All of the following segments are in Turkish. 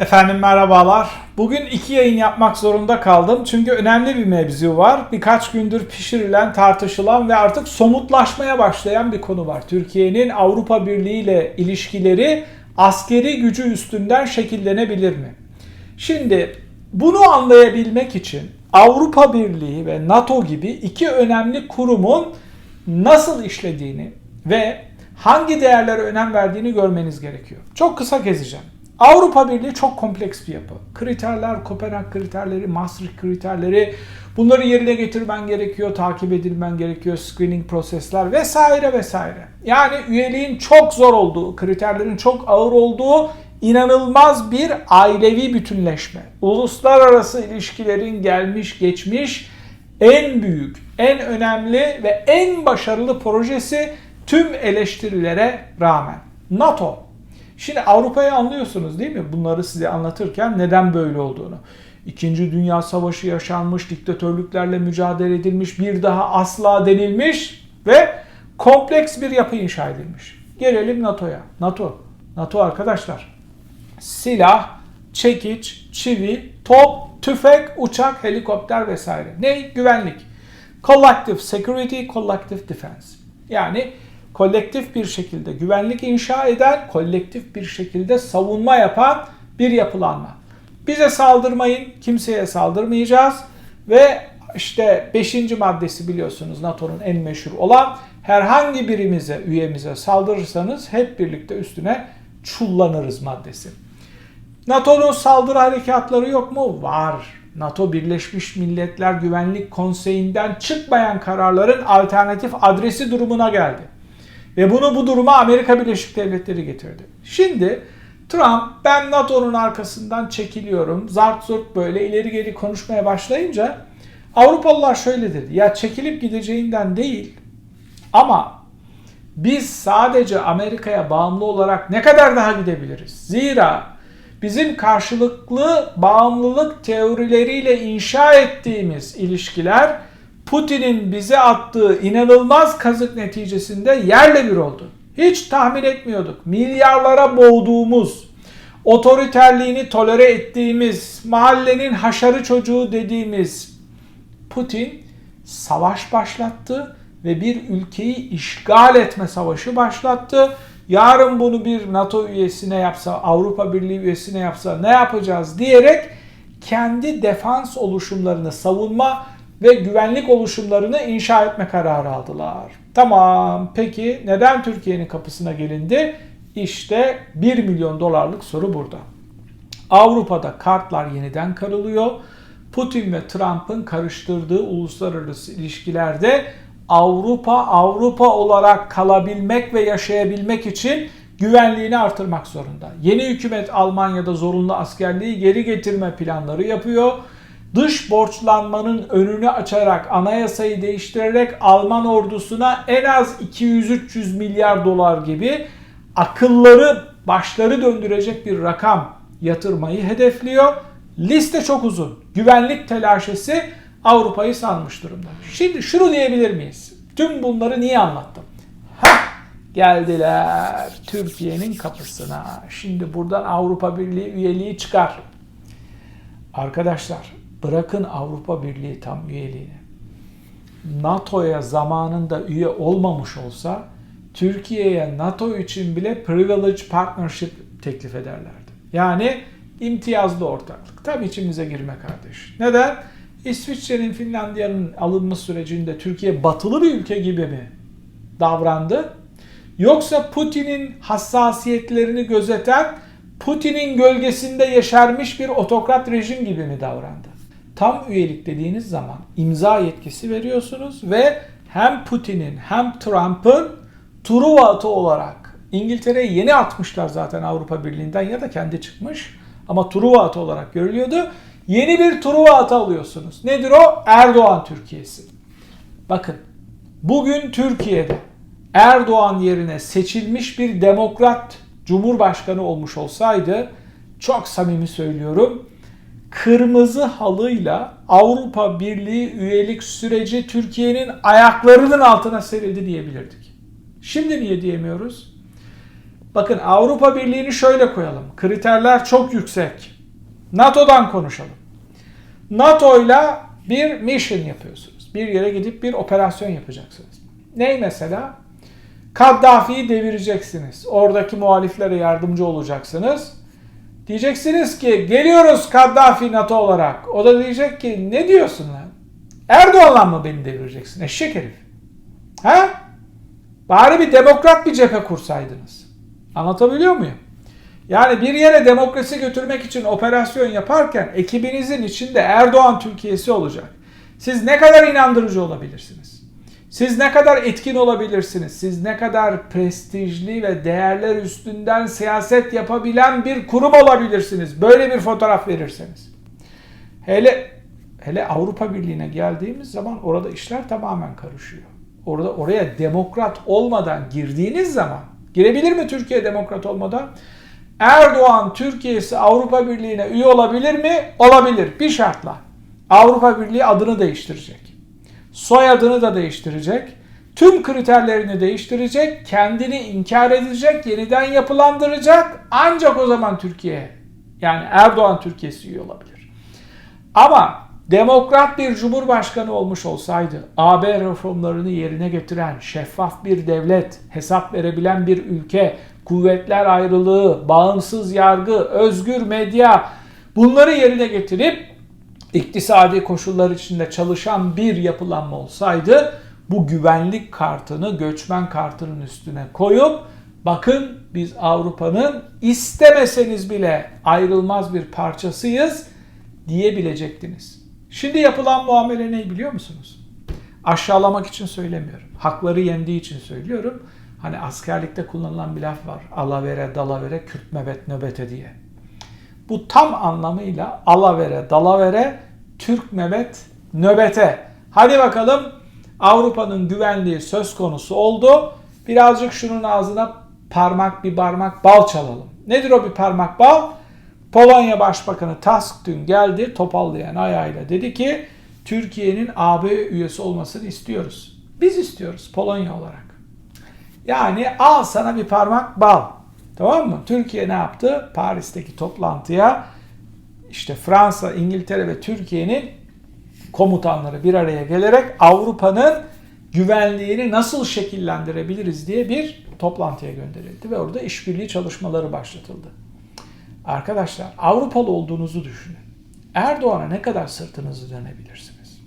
Efendim merhabalar. Bugün iki yayın yapmak zorunda kaldım. Çünkü önemli bir mevzu var. Birkaç gündür pişirilen, tartışılan ve artık somutlaşmaya başlayan bir konu var. Türkiye'nin Avrupa Birliği ile ilişkileri askeri gücü üstünden şekillenebilir mi? Şimdi bunu anlayabilmek için Avrupa Birliği ve NATO gibi iki önemli kurumun nasıl işlediğini ve hangi değerlere önem verdiğini görmeniz gerekiyor. Çok kısa gezeceğim. Avrupa Birliği çok kompleks bir yapı. Kriterler, Kopenhag kriterleri, Maastricht kriterleri bunları yerine getirmen gerekiyor, takip edilmen gerekiyor, screening prosesler vesaire vesaire. Yani üyeliğin çok zor olduğu, kriterlerin çok ağır olduğu inanılmaz bir ailevi bütünleşme. Uluslararası ilişkilerin gelmiş geçmiş en büyük, en önemli ve en başarılı projesi tüm eleştirilere rağmen. NATO Şimdi Avrupa'yı anlıyorsunuz değil mi? Bunları size anlatırken neden böyle olduğunu. İkinci Dünya Savaşı yaşanmış, diktatörlüklerle mücadele edilmiş, bir daha asla denilmiş ve kompleks bir yapı inşa edilmiş. Gelelim NATO'ya. NATO. NATO arkadaşlar. Silah, çekiç, çivi, top, tüfek, uçak, helikopter vesaire. Ne? Güvenlik. Collective Security, Collective Defense. Yani kolektif bir şekilde güvenlik inşa eden, kolektif bir şekilde savunma yapan bir yapılanma. Bize saldırmayın, kimseye saldırmayacağız ve işte 5. maddesi biliyorsunuz NATO'nun en meşhur olan herhangi birimize, üyemize saldırırsanız hep birlikte üstüne çullanırız maddesi. NATO'nun saldırı harekatları yok mu? Var. NATO Birleşmiş Milletler Güvenlik Konseyi'nden çıkmayan kararların alternatif adresi durumuna geldi. Ve bunu bu duruma Amerika Birleşik Devletleri getirdi. Şimdi Trump ben NATO'nun arkasından çekiliyorum. Zart zurt böyle ileri geri konuşmaya başlayınca Avrupalılar şöyle dedi. Ya çekilip gideceğinden değil ama biz sadece Amerika'ya bağımlı olarak ne kadar daha gidebiliriz? Zira bizim karşılıklı bağımlılık teorileriyle inşa ettiğimiz ilişkiler Putin'in bize attığı inanılmaz kazık neticesinde yerle bir oldu. Hiç tahmin etmiyorduk. Milyarlara boğduğumuz, otoriterliğini tolere ettiğimiz, mahallenin haşarı çocuğu dediğimiz Putin savaş başlattı ve bir ülkeyi işgal etme savaşı başlattı. Yarın bunu bir NATO üyesine yapsa, Avrupa Birliği üyesine yapsa ne yapacağız diyerek kendi defans oluşumlarını savunma ve güvenlik oluşumlarını inşa etme kararı aldılar. Tamam peki neden Türkiye'nin kapısına gelindi? İşte 1 milyon dolarlık soru burada. Avrupa'da kartlar yeniden karılıyor. Putin ve Trump'ın karıştırdığı uluslararası ilişkilerde Avrupa Avrupa olarak kalabilmek ve yaşayabilmek için güvenliğini artırmak zorunda. Yeni hükümet Almanya'da zorunlu askerliği geri getirme planları yapıyor dış borçlanmanın önünü açarak anayasayı değiştirerek Alman ordusuna en az 200-300 milyar dolar gibi akılları başları döndürecek bir rakam yatırmayı hedefliyor. Liste çok uzun. Güvenlik telaşesi Avrupa'yı sanmış durumda. Şimdi şunu diyebilir miyiz? Tüm bunları niye anlattım? Hah, geldiler Türkiye'nin kapısına. Şimdi buradan Avrupa Birliği üyeliği çıkar. Arkadaşlar Bırakın Avrupa Birliği tam üyeliğini. NATO'ya zamanında üye olmamış olsa Türkiye'ye NATO için bile privilege partnership teklif ederlerdi. Yani imtiyazlı ortaklık. Tabi içimize girme kardeş. Neden? İsviçre'nin Finlandiya'nın alınma sürecinde Türkiye batılı bir ülke gibi mi davrandı? Yoksa Putin'in hassasiyetlerini gözeten Putin'in gölgesinde yeşermiş bir otokrat rejim gibi mi davrandı? Tam üyelik dediğiniz zaman imza yetkisi veriyorsunuz ve hem Putin'in hem Trump'ın Truva atı olarak İngiltere'ye yeni atmışlar zaten Avrupa Birliği'nden ya da kendi çıkmış ama Truva atı olarak görülüyordu. Yeni bir Truva atı alıyorsunuz. Nedir o? Erdoğan Türkiye'si. Bakın bugün Türkiye'de Erdoğan yerine seçilmiş bir demokrat cumhurbaşkanı olmuş olsaydı çok samimi söylüyorum kırmızı halıyla Avrupa Birliği üyelik süreci Türkiye'nin ayaklarının altına serildi diyebilirdik. Şimdi niye diyemiyoruz? Bakın Avrupa Birliği'ni şöyle koyalım. Kriterler çok yüksek. NATO'dan konuşalım. NATO'yla bir mission yapıyorsunuz. Bir yere gidip bir operasyon yapacaksınız. Ney mesela? Kaddafi'yi devireceksiniz. Oradaki muhaliflere yardımcı olacaksınız. Diyeceksiniz ki geliyoruz Kaddafi NATO olarak. O da diyecek ki ne diyorsun lan? Erdoğan'la mı beni devireceksin? Eşek herif. Ha? Bari bir demokrat bir cephe kursaydınız. Anlatabiliyor muyum? Yani bir yere demokrasi götürmek için operasyon yaparken ekibinizin içinde Erdoğan Türkiye'si olacak. Siz ne kadar inandırıcı olabilirsiniz? Siz ne kadar etkin olabilirsiniz? Siz ne kadar prestijli ve değerler üstünden siyaset yapabilen bir kurum olabilirsiniz? Böyle bir fotoğraf verirseniz. Hele hele Avrupa Birliği'ne geldiğimiz zaman orada işler tamamen karışıyor. Orada oraya demokrat olmadan girdiğiniz zaman girebilir mi Türkiye demokrat olmadan? Erdoğan Türkiye'si Avrupa Birliği'ne üye olabilir mi? Olabilir. Bir şartla. Avrupa Birliği adını değiştirecek. Soyadını da değiştirecek. Tüm kriterlerini değiştirecek. Kendini inkar edecek. Yeniden yapılandıracak. Ancak o zaman Türkiye yani Erdoğan Türkiye'si üye olabilir. Ama demokrat bir cumhurbaşkanı olmuş olsaydı, AB reformlarını yerine getiren, şeffaf bir devlet, hesap verebilen bir ülke, kuvvetler ayrılığı, bağımsız yargı, özgür medya bunları yerine getirip iktisadi koşullar içinde çalışan bir yapılanma olsaydı bu güvenlik kartını göçmen kartının üstüne koyup bakın biz Avrupa'nın istemeseniz bile ayrılmaz bir parçasıyız diyebilecektiniz. Şimdi yapılan muamele ne biliyor musunuz? Aşağılamak için söylemiyorum. Hakları yendiği için söylüyorum. Hani askerlikte kullanılan bir laf var. Alavere, dalavere, Kürt mebet, nöbete diye. Bu tam anlamıyla alavere, dalavere, Türk mebet, nöbete. Hadi bakalım Avrupa'nın güvenliği söz konusu oldu. Birazcık şunun ağzına parmak bir parmak bal çalalım. Nedir o bir parmak bal? Polonya Başbakanı Tusk dün geldi topallayan ayağıyla dedi ki Türkiye'nin AB üyesi olmasını istiyoruz. Biz istiyoruz Polonya olarak. Yani al sana bir parmak bal. Tamam mı? Türkiye ne yaptı? Paris'teki toplantıya işte Fransa, İngiltere ve Türkiye'nin komutanları bir araya gelerek Avrupa'nın güvenliğini nasıl şekillendirebiliriz diye bir toplantıya gönderildi ve orada işbirliği çalışmaları başlatıldı. Arkadaşlar Avrupalı olduğunuzu düşünün. Erdoğan'a ne kadar sırtınızı dönebilirsiniz?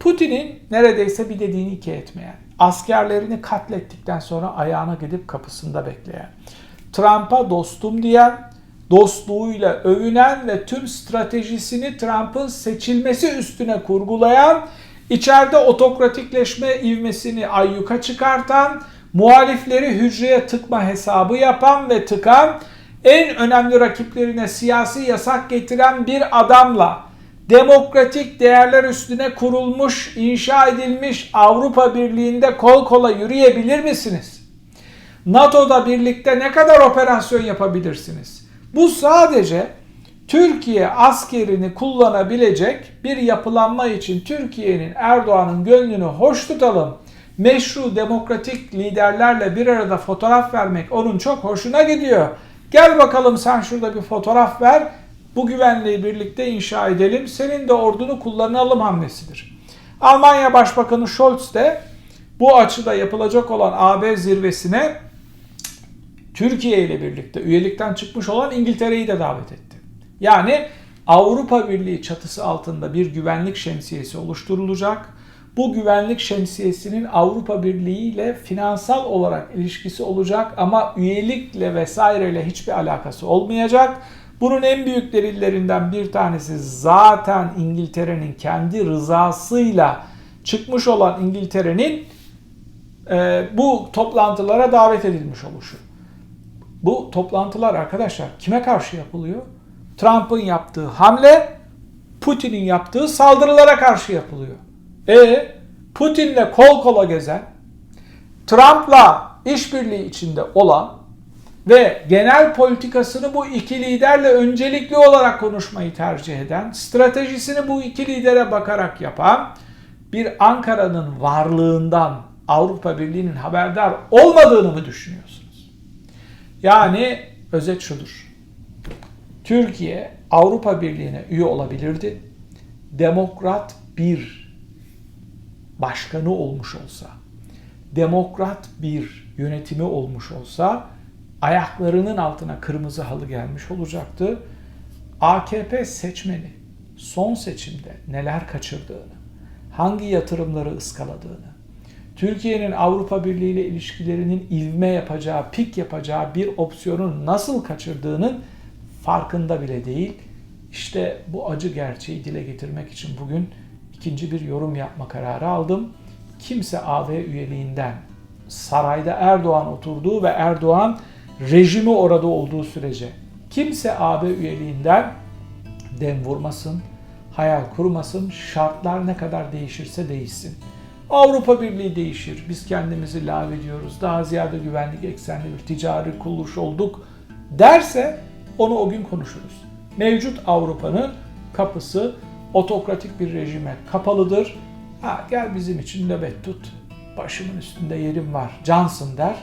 Putin'in neredeyse bir dediğini iki etmeyen, askerlerini katlettikten sonra ayağına gidip kapısında bekleyen, Trump'a dostum diyen, dostluğuyla övünen ve tüm stratejisini Trump'ın seçilmesi üstüne kurgulayan, içeride otokratikleşme ivmesini ayyuka çıkartan, muhalifleri hücreye tıkma hesabı yapan ve tıkan, en önemli rakiplerine siyasi yasak getiren bir adamla demokratik değerler üstüne kurulmuş, inşa edilmiş Avrupa Birliği'nde kol kola yürüyebilir misiniz? NATO'da birlikte ne kadar operasyon yapabilirsiniz? Bu sadece Türkiye askerini kullanabilecek bir yapılanma için Türkiye'nin Erdoğan'ın gönlünü hoş tutalım. Meşru demokratik liderlerle bir arada fotoğraf vermek onun çok hoşuna gidiyor. Gel bakalım sen şurada bir fotoğraf ver. Bu güvenliği birlikte inşa edelim. Senin de ordunu kullanalım hamlesidir. Almanya Başbakanı Scholz de bu açıda yapılacak olan AB zirvesine Türkiye ile birlikte üyelikten çıkmış olan İngiltere'yi de davet etti. Yani Avrupa Birliği çatısı altında bir güvenlik şemsiyesi oluşturulacak. Bu güvenlik şemsiyesinin Avrupa Birliği ile finansal olarak ilişkisi olacak ama üyelikle vesaireyle hiçbir alakası olmayacak. Bunun en büyük delillerinden bir tanesi zaten İngiltere'nin kendi rızasıyla çıkmış olan İngiltere'nin e, bu toplantılara davet edilmiş oluşu. Bu toplantılar arkadaşlar kime karşı yapılıyor? Trump'ın yaptığı hamle, Putin'in yaptığı saldırılara karşı yapılıyor. E Putin'le kol kola gezen, Trump'la işbirliği içinde olan ve genel politikasını bu iki liderle öncelikli olarak konuşmayı tercih eden, stratejisini bu iki lidere bakarak yapan bir Ankara'nın varlığından Avrupa Birliği'nin haberdar olmadığını mı düşünüyorsunuz? Yani özet şudur. Türkiye Avrupa Birliği'ne üye olabilirdi. Demokrat bir başkanı olmuş olsa, demokrat bir yönetimi olmuş olsa ayaklarının altına kırmızı halı gelmiş olacaktı. AKP seçmeni son seçimde neler kaçırdığını, hangi yatırımları ıskaladığını, Türkiye'nin Avrupa Birliği ile ilişkilerinin ivme yapacağı, pik yapacağı bir opsiyonu nasıl kaçırdığının farkında bile değil. İşte bu acı gerçeği dile getirmek için bugün ikinci bir yorum yapma kararı aldım. Kimse AB üyeliğinden sarayda Erdoğan oturduğu ve Erdoğan rejimi orada olduğu sürece kimse AB üyeliğinden dem vurmasın, hayal kurmasın, şartlar ne kadar değişirse değişsin. Avrupa Birliği değişir, biz kendimizi lağvediyoruz, daha ziyade güvenlik eksenli bir ticari kuruluş olduk derse onu o gün konuşuruz. Mevcut Avrupa'nın kapısı otokratik bir rejime kapalıdır. Ha, gel bizim için nöbet tut, başımın üstünde yerim var, cansın der.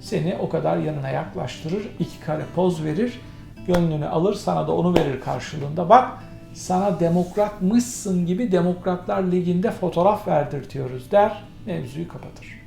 Seni o kadar yanına yaklaştırır, iki kare poz verir, gönlünü alır, sana da onu verir karşılığında. Bak sana demokratmışsın gibi Demokratlar Ligi'nde fotoğraf verdirtiyoruz der, mevzuyu kapatır.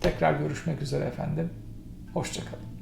Tekrar görüşmek üzere efendim. Hoşçakalın.